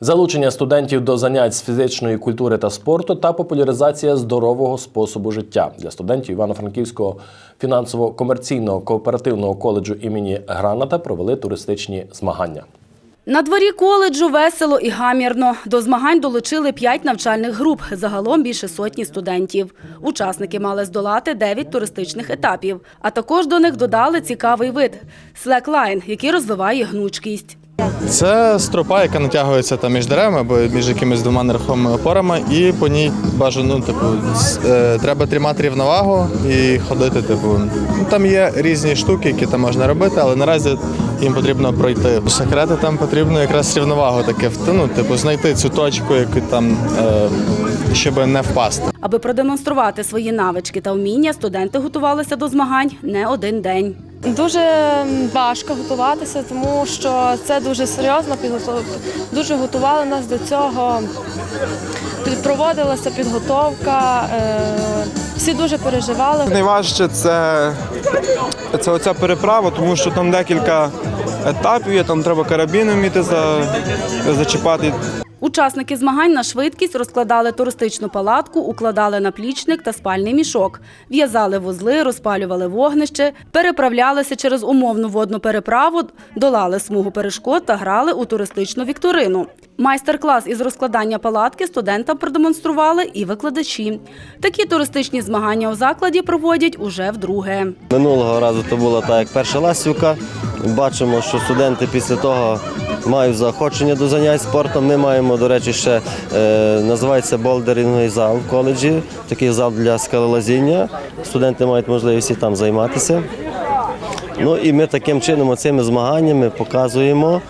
Залучення студентів до занять з фізичної культури та спорту та популяризація здорового способу життя для студентів Івано-Франківського фінансово-комерційного кооперативного коледжу імені Граната провели туристичні змагання. На дворі коледжу весело і гамірно. До змагань долучили п'ять навчальних груп, загалом більше сотні студентів. Учасники мали здолати дев'ять туристичних етапів, а також до них додали цікавий вид – слеклайн, який розвиває гнучкість. Це стропа, яка натягується там між деревами або між якимись двома нерухомими опорами, і по ній бажано, ну, типу, е, треба тримати рівновагу і ходити. Типу, ну, там є різні штуки, які там можна робити, але наразі їм потрібно пройти. Секрети там потрібно якраз рівновагу таке ну, типу, знайти цю точку, яку там, е, щоб не впасти. Аби продемонструвати свої навички та вміння, студенти готувалися до змагань не один день. Дуже важко готуватися, тому що це дуже серйозно. Дуже готували нас до цього. Проводилася підготовка. е, Всі дуже переживали. Найважче це, це оця переправа, тому що там декілька етапів є, там треба карабіни вміти за, зачіпати. Учасники змагань на швидкість розкладали туристичну палатку, укладали наплічник та спальний мішок, в'язали вузли, розпалювали вогнище, переправлялися через умовну водну переправу, долали смугу перешкод та грали у туристичну вікторину. Майстер-клас із розкладання палатки студентам продемонстрували і викладачі. Такі туристичні змагання у закладі проводять уже вдруге. Минулого разу то була так, як перша ласівка. Бачимо, що студенти після того мають заохочення до занять спортом. Ми маємо, до речі, ще е, називається болдеринговий зал в коледжі, такий зал для скалолазіння. Студенти мають можливість і там займатися. Ну і ми таким чином, цими змаганнями показуємо,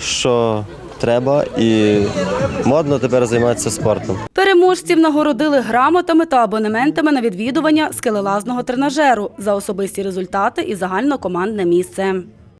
що треба і модно тепер займатися спортом. Переможців нагородили грамотами та абонементами на відвідування скелелазного тренажеру за особисті результати і загальнокомандне місце.